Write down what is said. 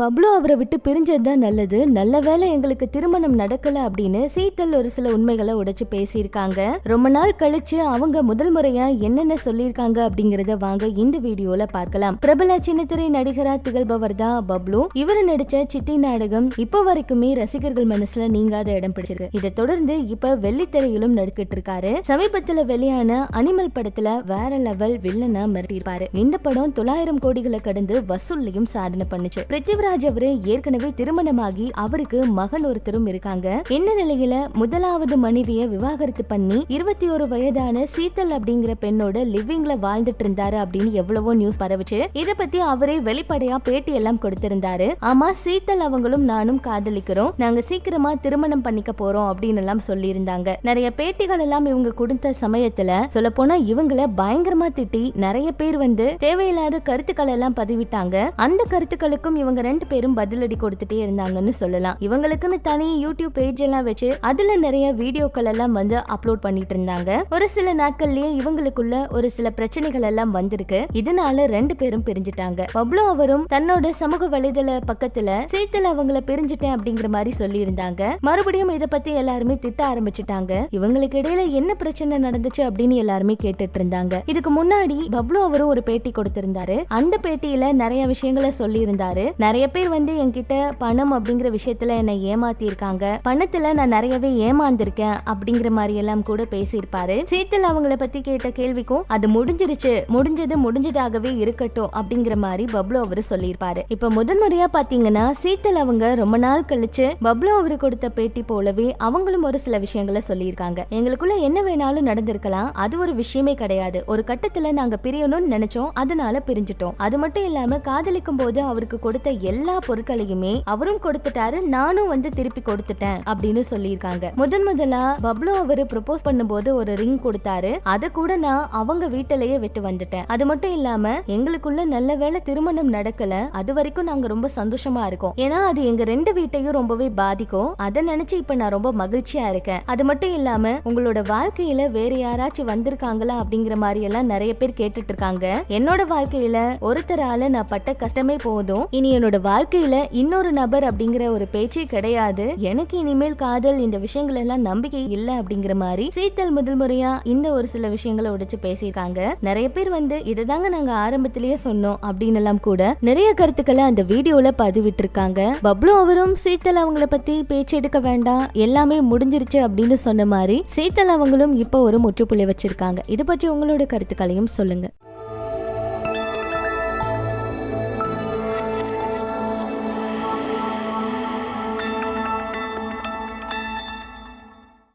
Pablo அவரை விட்டு பிரிஞ்சது தான் நல்லது. நல்ல வேளை எங்களுக்கு திருமணம் நடக்கல அப்படின்னு சீத்தல் ஒரு சில உண்மைகளை உடைச்சு பேசியிருக்காங்க. ரொம்ப நாள் கழிச்சு அவங்க முதல் முறையா என்னென்ன சொல்லியிருக்காங்க அப்படிங்கறத வாங்க இந்த வீடியோல பார்க்கலாம். பிரபல சின்னத்திரை நடிகரா திகழ்பவர் தான் பப்ளு. இவர் நடிச்ச சித்தி நாடகம் இப்போ வரைக்குமே ரசிகர்கள் மனசுல நீங்காத இடம் பிடிச்சிருக்கு. இதை தொடர்ந்து இப்ப வெள்ளித்திரையிலும் நடிக்கிட்டு இருக்காரு சமீபத்துல வெளியான அனிமல் படத்துல வேற லெவல் வில்லனா மிரட்டியிருப்பாரு. இந்த படம் தொள்ளாயிரம் கோடிகளை கடந்து வசூல்லையும் சாதனை பண்ணுச்சு. பிருத்திவிராஜ் அவரு ஏற்கனவே திருமணமாகி அவருக்கு மகன் ஒருத்தரும் இருக்காங்க. இந்த நிலையில முதலாவது மனைவிய விவாகரத்து பண்ணி இருபத்தி ஒரு வயதான சீத்தல் அப்படிங்கிற பெண்ணோட லிவிங்ல வாழ்ந்துட்டு இருந்தாரு அப்படின்னு எவ்வளவோ நியூஸ் பரவுச்சு. இத பத்தி அவரே வெளிப்படையா பேட்டி எல்லாம் கொடுத்திருந்தாரு. ஆமா சீத்தல் அவங்களும் நானும் காதலிக்கிறோம். நாங்க சீக்கிரமா திருமணம் பண்ணிக்க போறோம் அப்படின்னு எல்லாம் சொல்லியிருந்தாங்க. நிறைய பேட்டிகள் எல்லாம் இவங்க கொடுத்த சமயத்துல சொல்ல போனா இவங்கள பயங்கரமா திட்டி நிறைய பேர் வந்து தேவையில்லாத கருத்துக்கள் எல்லாம் பதிவிட்டாங்க. அந்த கருத்துக்களுக்கும் இவங்க ரெண்டு பேரும் பதிலடி கொடுத்துட்டே இருந்தாங்கன்னு சொல்லலாம். இவங்களுக்குன்னு தனி யூடியூப் பேஜ் எல்லாம் வச்சு அதுல நிறைய வீடியோக்கள் எல்லாம் வந்து அப்லோட் பண்ணிட்டு இருந்தாங்க. ஒரு சில நாட்கள்லயே இவங்களுக்குள்ள ஒரு சில பிரச்சனைகள் எல்லாம் வந்திருக்கு. இதனால ரெண்டு பேரும் பிரிஞ்சுட்டாங்க. பப்ளோ அவரும் தன்னோட சமூக வலைதள பக்கத்துல சேத்துல அவங்கள பிரிஞ்சுட்டேன் அப்படிங்கிற மாதிரி சொல்லி இருந்தாங்க மறுபடியும் இத பத்தி எல்லாருமே திட்ட ஆரம்பிச்சுட்டாங்க. இவங்களுக்கு இடையில என்ன பிரச்சனை நடந்துச்சு அப்படின்னு எல்லாருமே கேட்டுட்டு இருந்தாங்க. இதுக்கு முன்னாடி பப்ளோ அவரும் ஒரு பேட்டி கொடுத்திருந்தாரு. அந்த பேட்டியில நிறைய விஷயங்களை சொல்லி இருந்தாரு நிறைய பேர் வந்து என்கிட்ட பணம் அப்படிங்கிற விஷயத்துல என்னை ஏமாத்திருக்காங்க பணத்துல நான் நிறையவே ஏமாந்திருக்கேன் அப்படிங்கிற மாதிரி எல்லாம் கூட பேசியிருப்பாரு. சீத்தல் அவங்கள பத்தி கேட்ட கேள்விக்கும் அது முடிஞ்சிருச்சு முடிஞ்சது முடிஞ்சதாகவே இருக்கட்டும் அப்படிங்கிற மாதிரி பப்ளு அவரு சொல்லியிருப்பாரு. இப்ப முதன்முறையா பாத்தீங்கன்னா சீத்தல் அவங்க ரொம்ப நாள் கழிச்சு பப்ளு அவரு கொடுத்த பேட்டி போலவே அவங்களும் ஒரு சில விஷயங்களை சொல்லியிருக்காங்க. எங்களுக்குள்ள என்ன வேணாலும் நடந்திருக்கலாம் அது ஒரு விஷயமே கிடையாது. ஒரு கட்டத்துல நாங்க பிரியணும்னு நினைச்சோம் அதனால பிரிஞ்சிட்டோம். அது மட்டும் இல்லாம காதலிக்கும் போது அவருக்கு கொடுத்த எல்லா எல்லா பொருட்களையுமே அவரும் கொடுத்துட்டாரு நானும் வந்து திருப்பி கொடுத்துட்டேன் அப்படின்னு சொல்லியிருக்காங்க. முதன் முதலா பப்ளு அவரு ப்ரொபோஸ் பண்ணும்போது ஒரு ரிங் கொடுத்தாரு. அதை கூட நான் அவங்க வீட்டிலேயே விட்டு வந்துட்டேன். அது மட்டும் இல்லாம எங்களுக்குள்ள நல்ல வேளை திருமணம் நடக்கல. அது வரைக்கும் நாங்க ரொம்ப சந்தோஷமா இருக்கோம். ஏன்னா அது எங்க ரெண்டு வீட்டையும் ரொம்பவே பாதிக்கும். அதை நினைச்சு இப்ப நான் ரொம்ப மகிழ்ச்சியா இருக்கேன். அது மட்டும் இல்லாம உங்களோட வாழ்க்கையில வேற யாராச்சும் வந்திருக்காங்களா அப்படிங்கிற மாதிரி எல்லாம் நிறைய பேர் கேட்டுட்டு இருக்காங்க. என்னோட வாழ்க்கையில ஒருத்தரால நான் பட்ட கஷ்டமே போதும். இனி என்னோட வாழ்க்கையில இன்னொரு நபர் அப்படிங்கிற ஒரு பேச்சே கிடையாது. எனக்கு இனிமேல் காதல் இந்த விஷயங்கள் எல்லாம் நம்பிக்கை இல்ல அப்படிங்கிற மாதிரி சீத்தல் முதல் முறையா இந்த ஒரு சில விஷயங்களை உடைச்சு பேசியிருக்காங்க. நிறைய பேர் வந்து இதுதாங்க நாங்க ஆரம்பத்திலேயே சொன்னோம் அப்படின்னு எல்லாம் கூட நிறைய கருத்துக்களை அந்த வீடியோல பதிவிட்டு இருக்காங்க பப்ளு அவரும் சீத்தல் அவங்கள பத்தி பேச்சு எடுக்க வேண்டாம் எல்லாமே முடிஞ்சிருச்சு அப்படின்னு சொன்ன மாதிரி சீத்தல் அவங்களும் இப்போ ஒரு முற்றுப்புள்ளி வச்சிருக்காங்க. இது பற்றி உங்களோட கருத்துக்களையும் சொல்லுங்க.